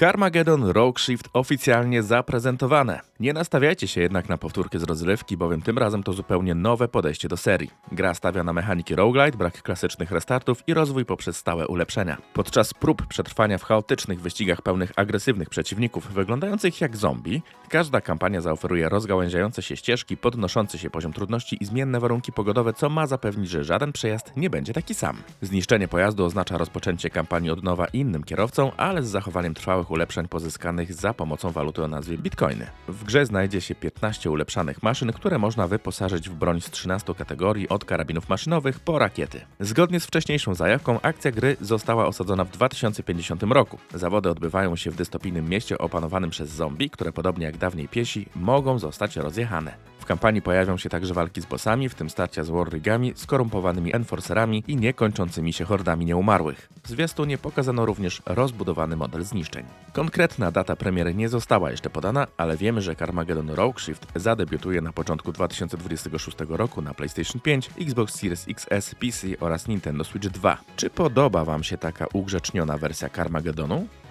Carmageddon Rogue Shift oficjalnie zaprezentowane. Nie nastawiajcie się jednak na powtórkę z rozrywki, bowiem tym razem to zupełnie nowe podejście do serii. Gra stawia na mechaniki roguelite, brak klasycznych restartów i rozwój poprzez stałe ulepszenia. Podczas prób przetrwania w chaotycznych wyścigach pełnych agresywnych przeciwników, wyglądających jak zombie, każda kampania zaoferuje rozgałęziające się ścieżki, podnoszący się poziom trudności i zmienne warunki pogodowe, co ma zapewnić, że żaden przejazd nie będzie taki sam. Zniszczenie pojazdu oznacza rozpoczęcie kampanii od nowa innym kierowcą, ale z zachowaniem trwałych ulepszeń pozyskanych za pomocą waluty o nazwie bitcoiny. W grze znajdzie się 15 ulepszanych maszyn, które można wyposażyć w broń z 13 kategorii, od karabinów maszynowych po rakiety. Zgodnie z wcześniejszą zajawką, akcja gry została osadzona w 2050 roku. Zawody odbywają się w dystopijnym mieście opanowanym przez zombie, które podobnie jak dawniej piesi, mogą zostać rozjechane. Kampanii pojawią się także walki z bossami, w tym starcia z warrigami, skorumpowanymi enforcerami i niekończącymi się hordami nieumarłych. W zwiastunie pokazano również rozbudowany model zniszczeń. Konkretna data premiery nie została jeszcze podana, ale wiemy, że Carmageddon Rogue Shift zadebiutuje na początku 2026 roku na PlayStation 5, Xbox Series XS, PC oraz Nintendo Switch 2. Czy podoba Wam się taka ugrzeczniona wersja Carmageddonu?